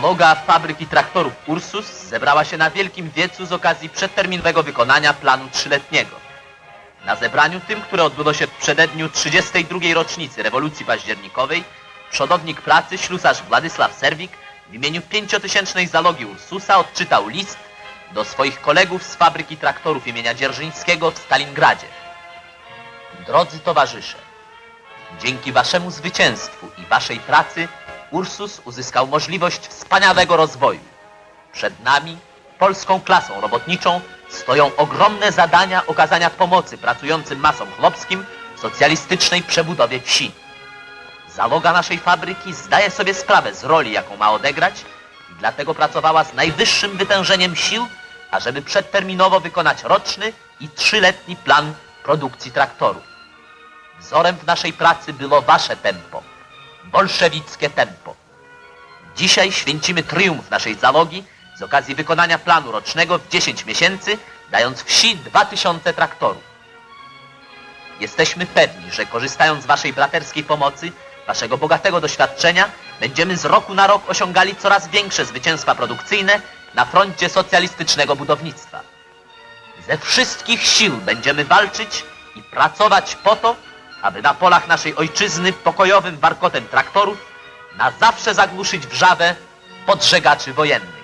Załoga fabryki traktorów Ursus zebrała się na Wielkim Wiecu z okazji przedterminowego wykonania planu trzyletniego. Na zebraniu tym, które odbyło się w przededniu 32. rocznicy rewolucji październikowej, przodownik pracy, ślusarz Władysław Serwik w imieniu pięciotysięcznej załogi Ursusa odczytał list do swoich kolegów z fabryki traktorów imienia Dzierżyńskiego w Stalingradzie. Drodzy towarzysze, dzięki waszemu zwycięstwu i waszej pracy Ursus uzyskał możliwość wspaniałego rozwoju. Przed nami, polską klasą robotniczą, stoją ogromne zadania okazania pomocy pracującym masom chłopskim w socjalistycznej przebudowie wsi. Załoga naszej fabryki zdaje sobie sprawę z roli, jaką ma odegrać i dlatego pracowała z najwyższym wytężeniem sił, ażeby przedterminowo wykonać roczny i trzyletni plan produkcji traktorów. Wzorem w naszej pracy było wasze tempo, bolszewickie tempo. Dzisiaj święcimy triumf naszej załogi z okazji wykonania planu rocznego w 10 miesięcy, dając wsi 2000 traktorów. Jesteśmy pewni, że korzystając z waszej braterskiej pomocy, waszego bogatego doświadczenia, będziemy z roku na rok osiągali coraz większe zwycięstwa produkcyjne na froncie socjalistycznego budownictwa. Ze wszystkich sił będziemy walczyć i pracować po to, aby na polach naszej ojczyzny pokojowym warkotem traktorów na zawsze zagłuszyć wrzawę podżegaczy wojennych.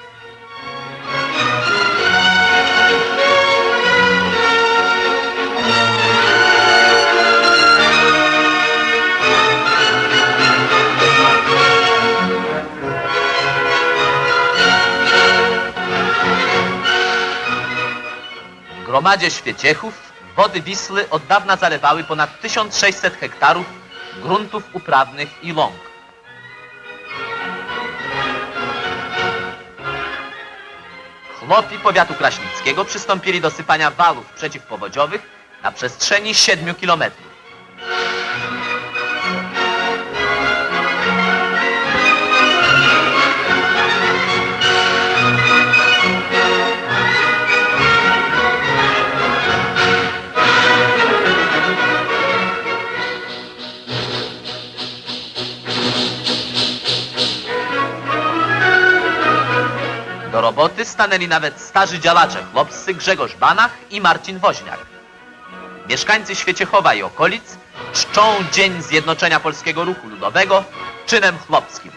Gromadzie Świeciechów wody Wisły od dawna zalewały ponad 1600 hektarów gruntów uprawnych i łąk. Chłopi powiatu kraśnickiego przystąpili do sypania walów przeciwpowodziowych na przestrzeni 7 kilometrów. Roboty stanęli nawet starzy działacze chłopscy Grzegorz Banach i Marcin Woźniak. Mieszkańcy Świeciechowa i okolic czczą Dzień Zjednoczenia Polskiego Ruchu Ludowego czynem chłopskim.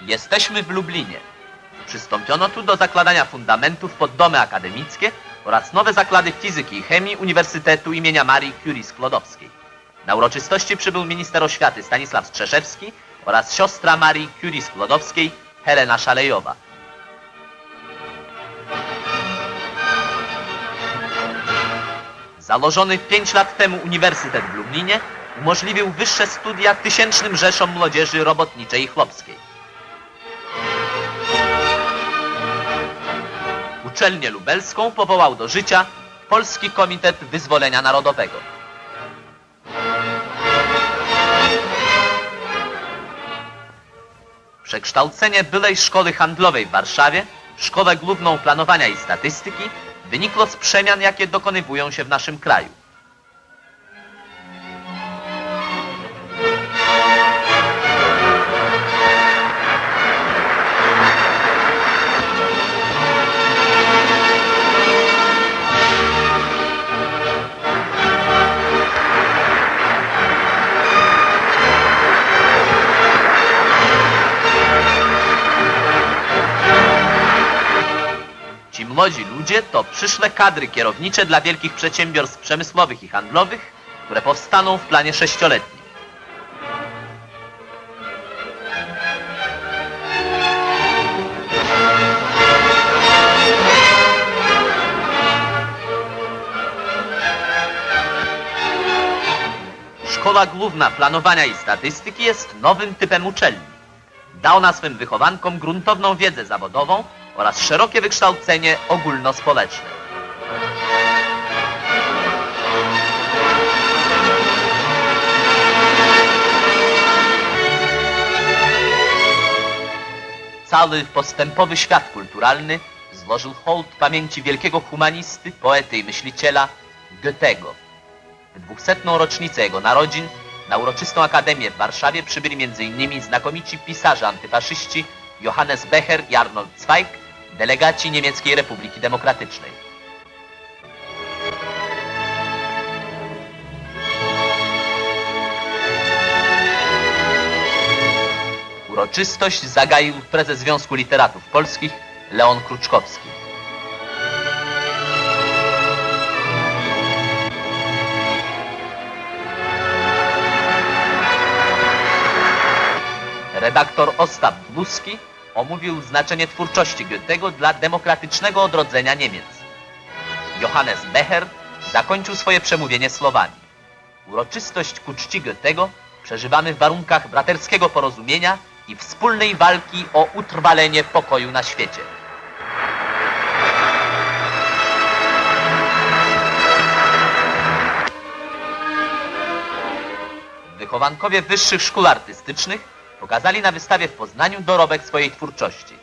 Jesteśmy w Lublinie. Przystąpiono tu do zakładania fundamentów pod domy akademickie oraz nowe zakłady fizyki i chemii Uniwersytetu imienia Marii Curie Sklodowskiej. Na uroczystości przybył minister oświaty Stanisław Strzeszewski oraz siostra Marii Curie Sklodowskiej Helena Szalejowa. Założony pięć lat temu Uniwersytet w Lublinie umożliwił wyższe studia tysięcznym rzeszom młodzieży robotniczej i chłopskiej. Uczelnię lubelską powołał do życia Polski Komitet Wyzwolenia Narodowego. Przekształcenie byłej szkoły handlowej w Warszawie w szkołę główną planowania i statystyki wynikło z przemian, jakie dokonywują się w naszym kraju. Ci młodzi ludzie to przyszłe kadry kierownicze dla wielkich przedsiębiorstw przemysłowych i handlowych, które powstaną w planie sześcioletnim. Szkoła Główna Planowania i Statystyki jest nowym typem uczelni. Da ona swym wychowankom gruntowną wiedzę zawodową oraz szerokie wykształcenie ogólnospołeczne. Cały postępowy świat kulturalny złożył hołd pamięci wielkiego humanisty, poety i myśliciela Goethego. W dwusetną rocznicę jego narodzin Na uroczystą akademię w Warszawie przybyli m.in. znakomici pisarze antyfaszyści Johannes Becher i Arnold Zweig, delegaci Niemieckiej Republiki Demokratycznej. Uroczystość zagaił prezes Związku Literatów Polskich Leon Kruczkowski. Redaktor Ostap Dłuski omówił znaczenie twórczości Goethego dla demokratycznego odrodzenia Niemiec. Johannes Becher zakończył swoje przemówienie słowami. Uroczystość ku czci Goethego przeżywamy w warunkach braterskiego porozumienia i wspólnej walki o utrwalenie pokoju na świecie. Wychowankowie wyższych szkół artystycznych pokazali na wystawie w Poznaniu dorobek swojej twórczości.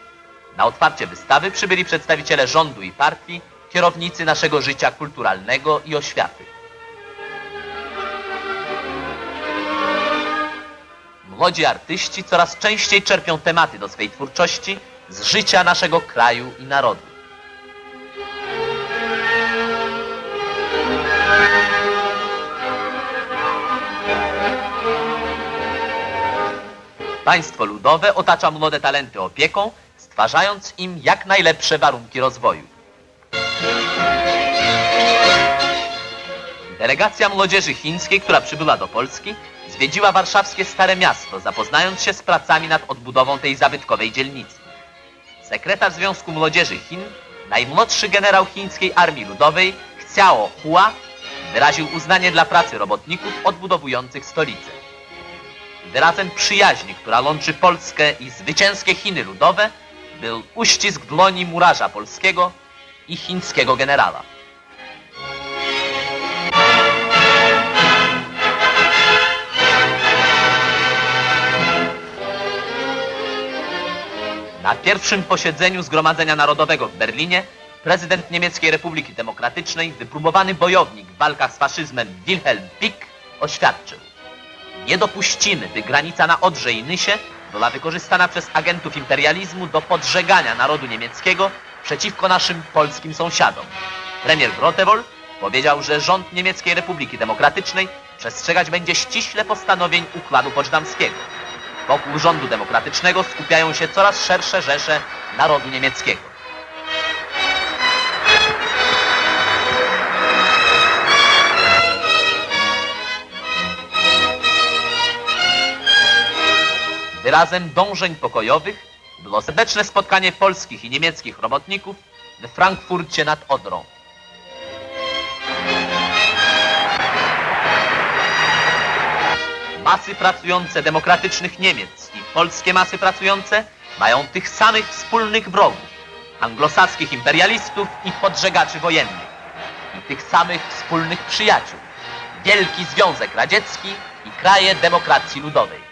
Na otwarcie wystawy przybyli przedstawiciele rządu i partii, kierownicy naszego życia kulturalnego i oświaty. Młodzi artyści coraz częściej czerpią tematy do swej twórczości z życia naszego kraju i narodu. Państwo ludowe otacza młode talenty opieką, stwarzając im jak najlepsze warunki rozwoju. Delegacja młodzieży chińskiej, która przybyła do Polski, zwiedziła warszawskie Stare Miasto, zapoznając się z pracami nad odbudową tej zabytkowej dzielnicy. Sekretarz Związku Młodzieży Chin, najmłodszy generał chińskiej Armii Ludowej, Xiao Hua, wyraził uznanie dla pracy robotników odbudowujących stolicę. Wyrazem przyjaźni, która łączy Polskę i zwycięskie Chiny Ludowe, był uścisk dłoni murarza polskiego i chińskiego generała. Na pierwszym posiedzeniu Zgromadzenia Narodowego w Berlinie prezydent Niemieckiej Republiki Demokratycznej, wypróbowany bojownik w walkach z faszyzmem Wilhelm Pick, oświadczył Nie dopuścimy, by granica na Odrze i Nysie była wykorzystana przez agentów imperializmu do podżegania narodu niemieckiego przeciwko naszym polskim sąsiadom. Premier Grotewohl powiedział, że rząd Niemieckiej Republiki Demokratycznej przestrzegać będzie ściśle postanowień Układu Poczdamskiego. Wokół rządu demokratycznego skupiają się coraz szersze rzesze narodu niemieckiego. Wyrazem dążeń pokojowych było serdeczne spotkanie polskich i niemieckich robotników w Frankfurcie nad Odrą. Masy pracujące demokratycznych Niemiec i polskie masy pracujące mają tych samych wspólnych wrogów, anglosaskich imperialistów i podżegaczy wojennych i tych samych wspólnych przyjaciół, Wielki Związek Radziecki i kraje demokracji ludowej.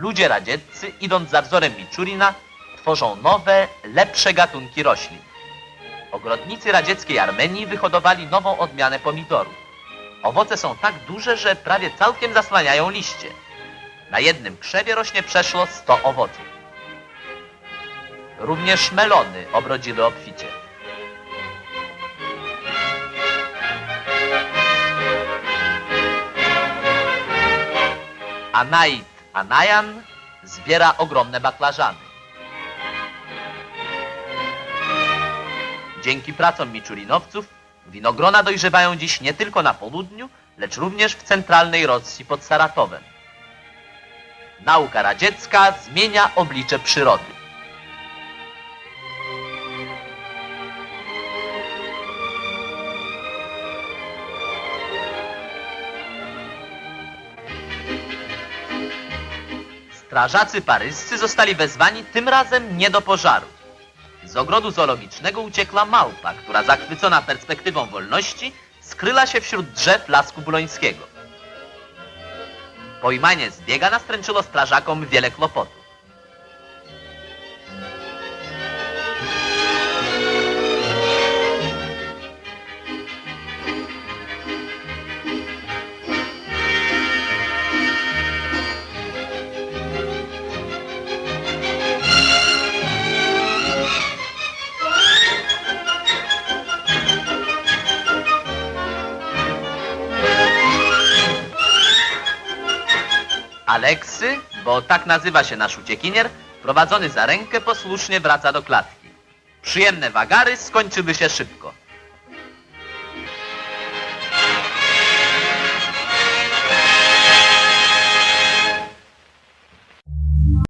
Ludzie radzieccy, idąc za wzorem Miczurina, tworzą nowe, lepsze gatunki roślin. Ogrodnicy radzieckiej Armenii wyhodowali nową odmianę pomidorów. Owoce są tak duże, że prawie całkiem zasłaniają liście. Na jednym krzewie rośnie przeszło 100 owoców. Również melony obrodziły obficie. Anait Anajan zbiera ogromne baklażany. Dzięki pracom Miczulinowców winogrona dojrzewają dziś nie tylko na południu, lecz również w centralnej Rosji pod Saratowem. Nauka radziecka zmienia oblicze przyrody. Strażacy paryscy zostali wezwani tym razem nie do pożaru. Z ogrodu zoologicznego uciekła małpa, która zachwycona perspektywą wolności skryła się wśród drzew lasku bulońskiego. Pojmanie zbiega nastręczyło strażakom wiele kłopotów. Aleksy, bo tak nazywa się nasz uciekinier, prowadzony za rękę posłusznie wraca do klatki. Przyjemne wagary skończyły się szybko.